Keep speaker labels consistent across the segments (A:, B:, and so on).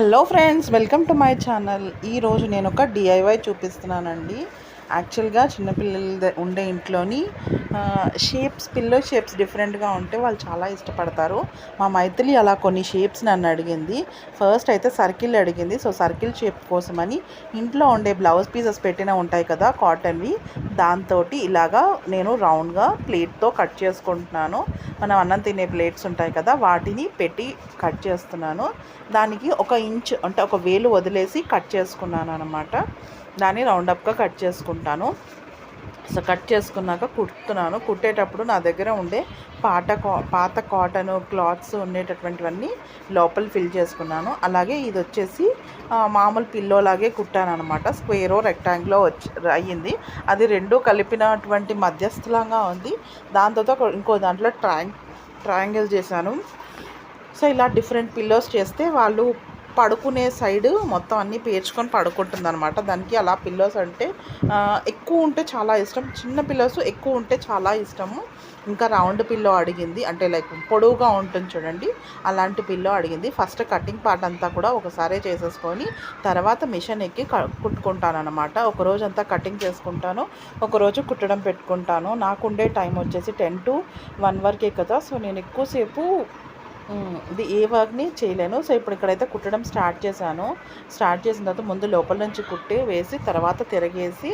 A: Hello friends welcome to my channel ఈరోజు నేను ఒక డిఐవై చూపిస్తున్నానండి. యాక్చువల్గా చిన్నపిల్లలు ఉండే ఇంట్లోని షేప్స్ పిల్లో షేప్స్ డిఫరెంట్గా ఉంటే వాళ్ళు చాలా ఇష్టపడతారు. మా మైథిలి అలా కొన్ని షేప్స్ నన్ను అడిగింది. ఫస్ట్ అయితే సర్కిల్ అడిగింది. సో సర్కిల్ షేప్ కోసమని ఇంట్లో ఉండే బ్లౌజ్ పీసెస్ పెట్టిన ఉంటాయి కదా కాటన్వి దాంతో ఇలాగా నేను రౌండ్గా ప్లేట్తో కట్ చేసుకుంటున్నాను. మనం అన్నం తినే ప్లేట్స్ ఉంటాయి కదా వాటిని పెట్టి కట్ చేస్తున్నాను. దానికి ఒక ఇంచ్ అంటే ఒక వేలు వదిలేసి కట్ చేసుకున్నాను అనమాట దాన్ని రౌండప్గా కట్ చేసుకుంటాను. సో కట్ చేసుకున్నాక కుడుతున్నాను కుట్టేటప్పుడు నా దగ్గర ఉండే పాట కా పాత కాటన్ క్లాత్స్ ఉండేటటువంటివన్నీ లోపల ఫిల్ చేసుకున్నాను. అలాగే ఇది వచ్చేసి మామూలు పిల్లోలాగే కుట్టాను అనమాట స్క్వేరో రెక్టాంగిలో వచ్చి అయ్యింది. అది రెండు కలిపినటువంటి మధ్యస్థలంగా ఉంది. దాంతో ఇంకో దాంట్లో ట్రాంగ్ ట్రయాంగిల్ చేశాను. సో ఇలా డిఫరెంట్ పిల్లోస్ చేస్తే వాళ్ళు పడుకునే సైడ్ మొత్తం అన్నీ పేర్చుకొని పడుకుంటుంది అనమాట దానికి అలా పిల్లోస్ అంటే ఎక్కువ ఉంటే చాలా ఇష్టం. చిన్న పిల్లోస్ ఎక్కువ ఉంటే చాలా ఇష్టము. ఇంకా రౌండ్ పిల్లో అడిగింది. అంటే లైక్ పొడవుగా ఉంటుంది చూడండి. అలాంటి పిల్లో అడిగింది. ఫస్ట్ కటింగ్ పార్ట్ అంతా కూడా ఒకసారి చేసేసుకొని తర్వాత మిషన్ ఎక్కి కుట్టుకుంటానమాట ఒకరోజు అంతా కటింగ్ చేసుకుంటాను. ఒకరోజు కుట్టడం పెట్టుకుంటాను. నాకుండే టైం వచ్చేసి టెన్ టు వన్ వరకే కదా సో నేను ఎక్కువసేపు ఇది ఏ వర్క్ని చేయలేను. సో ఇప్పుడు ఇక్కడైతే కుట్టడం స్టార్ట్ చేశాను. స్టార్ట్ చేసిన తర్వాత ముందు లోపల నుంచి కుట్టి వేసి తర్వాత తిరగేసి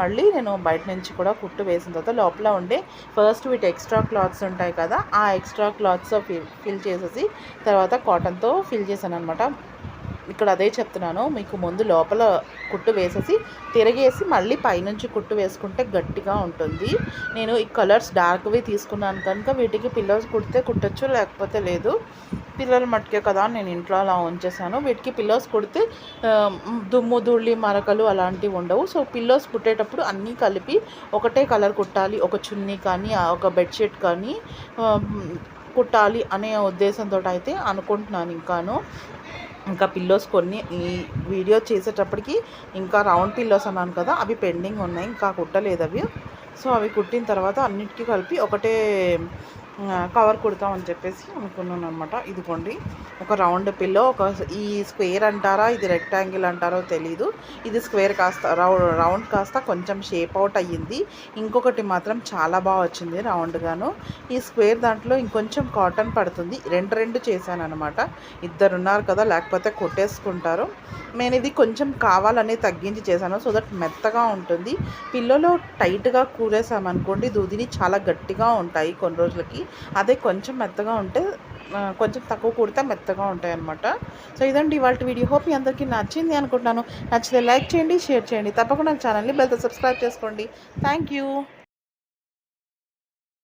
A: మళ్ళీ నేను బయట నుంచి కూడా కుట్టు వేసిన తర్వాత లోపల ఉండే ఫస్ట్ వీటి ఎక్స్ట్రా క్లాత్స్ ఉంటాయి కదా ఆ ఎక్స్ట్రా క్లాత్స్ ఫిల్ ఫిల్ చేసేసి తర్వాత కాటన్తో ఫిల్ చేశాను అనమాట ఇక్కడ అదే చెప్తున్నాను మీకు ముందు లోపల కుట్టు వేసేసి తిరిగేసి మళ్ళీ పైనుంచి కుట్టు వేసుకుంటే గట్టిగా ఉంటుంది. నేను ఈ కలర్స్ డార్క్వి తీసుకున్నాను కనుక వీటికి పిల్లర్స్ కుడితే కుట్టచ్చు లేకపోతే లేదు. పిల్లలు మట్టుకే కదా నేను ఇంట్లో అలా ఉంచేసాను వీటికి పిల్లోస్ కుడితే దుమ్ము ధూళి మరకలు అలాంటివి ఉండవు. సో పిల్లోస్ కుట్టేటప్పుడు అన్నీ కలిపి ఒకటే కలర్ కుట్టాలి. ఒక చున్నీ కానీ ఒక బెడ్షీట్ కానీ కుట్టాలి అనే ఉద్దేశంతో అయితే అనుకుంటున్నాను ఇంకాను. ఇంకా పిల్లోస్ కొన్ని. ఈ వీడియో చేసేటప్పటికి ఇంకా రౌండ్ పిల్లోస్ అన్నాను కదా అవి పెండింగ్ ఉన్నాయి. ఇంకా కుట్టలేదు అవి. సో అవి కుట్టిన తర్వాత అన్నిటికీ కలిపి ఒకటే కవర్ కుడతామని చెప్పేసి అనుకున్నాను అనమాట ఇదిగోండి ఒక రౌండ్ పిల్లో ఒక ఈ స్క్వేర్ అంటారా ఇది రెక్టాంగిల్ అంటారో తెలీదు. ఇది స్క్వేర్ కాస్త రౌండ్ కాస్త కొంచెం షేప్ అవుట్ అయ్యింది. ఇంకొకటి మాత్రం చాలా బాగా వచ్చింది రౌండ్గాను ఈ స్క్వేర్ దాంట్లో ఇంకొంచెం కాటన్ పడుతుంది. రెండు రెండు చేశాను అనమాట ఇద్దరు ఉన్నారు కదా లేకపోతే కొట్టేసుకుంటారు. నేను ఇది కొంచెం కావాలని తగ్గించి చేశాను. సో దట్ మెత్తగా ఉంటుంది. పిల్లలో టైట్గా కూరేసామనుకోండి దూదిని చాలా గట్టిగా ఉంటాయి కొన్ని రోజులకి. అదే కొంచెం మెత్తగా ఉంటే కొంచెం తక్కువ కుడితే మెత్తగా ఉంటాయి అనమాట సో ఇదండి ఇవాళ వీడియో. హోప్ మీ అందరికీ నచ్చింది అనుకుంటున్నాను. నచ్చితే లైక్ చేయండి షేర్ చేయండి. తప్పకుండా ఛానల్ని బెల్తో సబ్స్క్రైబ్ చేసుకోండి. Thank you